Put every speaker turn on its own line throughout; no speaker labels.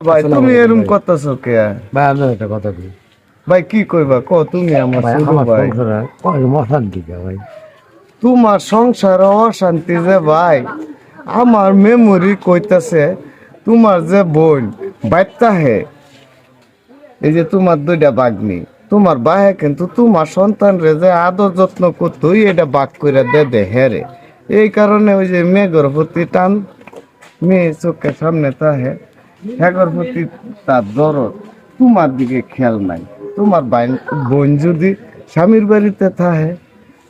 ভাই তুমি এরকম। করতেছো কে?
ভাই আপনার একটা কথা কই।
ভাই কি কইবা? ক তুমি আমার
আমার
ভাই।
অশান্তি ভাই?
তোমার সংসার অশান্তি যে ভাই আমার মেমোরি কইতাছে তোমার যে বোন বাইতা হে। এই যে তোমার দুইটা বাগনি তোমার বাহে কিন্তু তোমার সন্তান রে যে আদর যত্ন করতো এটা বাক করে দে দে হেরে এই কারণে ওই যে মেঘর প্রতি টান মেয়ে চোখের সামনে তাহে হ্যাগর প্রতি তার দরদ তোমার দিকে খেয়াল নাই। তোমার বাইন- বোন যদি স্বামীর বাড়িতে থাহে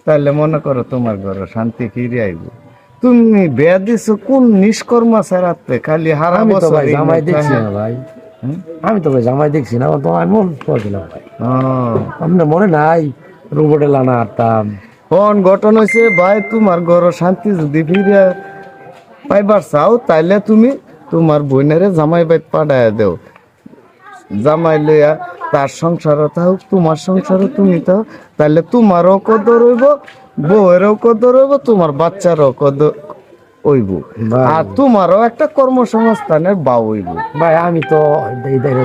তাহলে মনে করো তোমার ঘরে শান্তি ফিরে আইব। তুমি বেয়া দিছো কোন নিষ্কর্মা ছাড়াতে খালি হারা
আমি তো
বছর
জামাই দেখছি না ভাই।
হুম?
আমি তো ভাই জামাই দেখছি না তো আমি মন করছিলাম ভাই। আপনার মনে নাই রোবটে লানা আটতাম?
কোন ঘটনা হয়েছে? ভাই তোমার ঘর শান্তি যদি ফিরে পাইবার চাও তাইলে তুমি তোমার বোনেরে জামাই বাইত পাঠায় দেও। জামাই লইয়া তার সংসার থাকুক তোমার সংসারও তুমি থাও তাহলে তোমারও কদর হইব বউয়েরও কদর হইব তোমার বাচ্চারও কদর হইব। আর তোমারও একটা কর্মসংস্থানের বাউ হইব।
ভাই আমি তো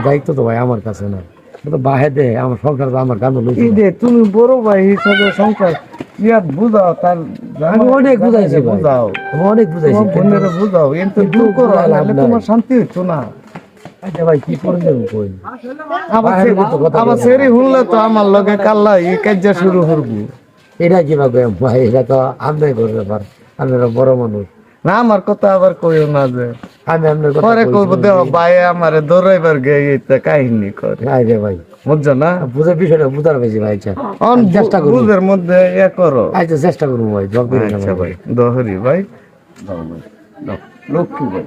দায়িত্ব তো ভাই আমার কাছে না। ও বাহে দে আমার সংসার আমার কাঁদো
যে তুমি বড় ভাই হিসাবে সংসার ইয়াত বুঝাও তার
আমি অনেক বুঝাইছি
বুঝাও
অনেক বুঝাইছি
বোনেরে বুঝাও এনতে দূর করো নাহলে। তোমার শান্তি হইতো না।
আচ্ছা ভাই কি করে দেবো কই?
আবার
বাইরে
সে-
তো কথা
আবার
বলে।
সেরি শুনলে তো আমার লগে কাল্লা এই কাজ শুরু করব
এটা কীভাবে ভাই এটা তো আপনার করে ব্যাপার আপনারা বড় মানুষ
না আমার কথা আবার কইও না যে।
আমি আপনার কথা
পরে
কইছি
দেহ ভাই আমারে দৌড়াইবার গে কাহিনী করে।
ভাই।
বুঝছ না?
বুঝে বিষয়টা বুঝার বেশি ভাই আচ্ছা। আমি চেষ্টা করব
বুঝের মধ্যে ইয়ে করো।
আচ্ছা চেষ্টা করব ভাই জব করে
আচ্ছা ভাই দহরি ভাই। লক্ষ্মী ভাই।